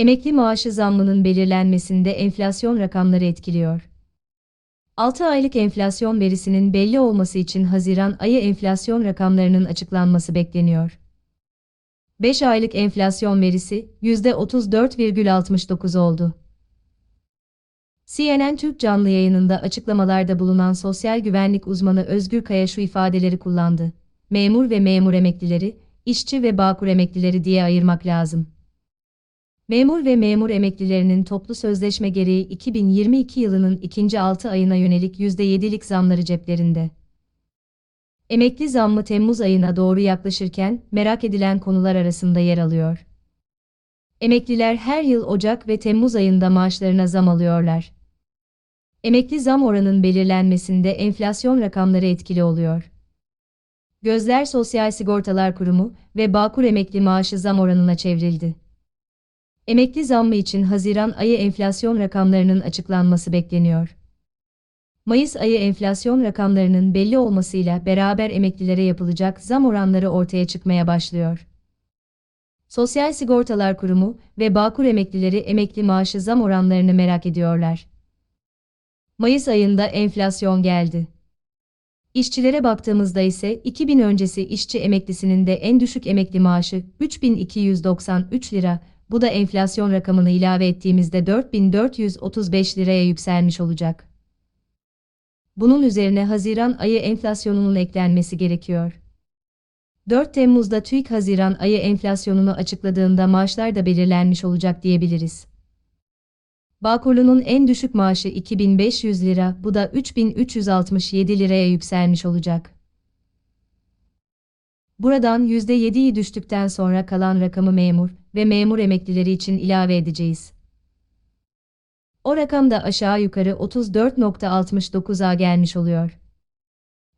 Emekli maaşı zammının belirlenmesinde enflasyon rakamları etkiliyor. 6 aylık enflasyon verisinin belli olması için Haziran ayı enflasyon rakamlarının açıklanması bekleniyor. 5 aylık enflasyon verisi %34,69 oldu. CNN Türk canlı yayınında açıklamalarda bulunan sosyal güvenlik uzmanı Özgür Kaya şu ifadeleri kullandı. Memur ve memur emeklileri, işçi ve bağkur emeklileri diye ayırmak lazım. Memur ve memur emeklilerinin toplu sözleşme gereği 2022 yılının ikinci 6 ayına yönelik %7'lik zamları ceplerinde. Emekli zammı Temmuz ayına doğru yaklaşırken merak edilen konular arasında yer alıyor. Emekliler her yıl Ocak ve Temmuz ayında maaşlarına zam alıyorlar. Emekli zam oranının belirlenmesinde enflasyon rakamları etkili oluyor. Gözler Sosyal Sigortalar Kurumu ve Bağkur emekli maaşı zam oranına çevrildi. Emekli zammı için Haziran ayı enflasyon rakamlarının açıklanması bekleniyor. Mayıs ayı enflasyon rakamlarının belli olmasıyla beraber emeklilere yapılacak zam oranları ortaya çıkmaya başlıyor. Sosyal Sigortalar Kurumu ve Bağkur emeklileri emekli maaşı zam oranlarını merak ediyorlar. Mayıs ayında enflasyon geldi. İşçilere baktığımızda ise 2000 öncesi işçi emeklisinin de en düşük emekli maaşı 3293 lira, bu da enflasyon rakamını ilave ettiğimizde 4435 liraya yükselmiş olacak. Bunun üzerine Haziran ayı enflasyonunun eklenmesi gerekiyor. 4 Temmuz'da TÜİK Haziran ayı enflasyonunu açıkladığında maaşlar da belirlenmiş olacak diyebiliriz. Bağkurlu'nun en düşük maaşı 2500 lira, bu da 3367 liraya yükselmiş olacak. Buradan %7'yi düştükten sonra kalan rakamı memur ve memur emeklileri için ilave edeceğiz. O rakam da aşağı yukarı 34.69'a gelmiş oluyor.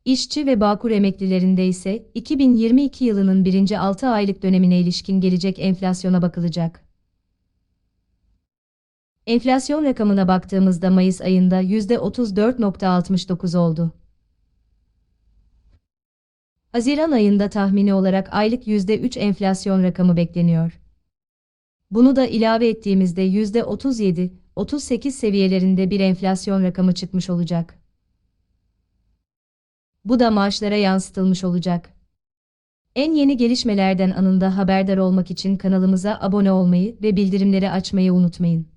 İşçi ve Bağkur emeklilerinde ise 2022 yılının birinci 6 aylık dönemine ilişkin gelecek enflasyona bakılacak. Enflasyon rakamına baktığımızda Mayıs ayında %34.69 oldu. Haziran ayında tahmini olarak aylık %3 enflasyon rakamı bekleniyor. Bunu da ilave ettiğimizde %37, 38 seviyelerinde bir enflasyon rakamı çıkmış olacak. Bu da maaşlara yansıtılmış olacak. En yeni gelişmelerden anında haberdar olmak için kanalımıza abone olmayı ve bildirimleri açmayı unutmayın.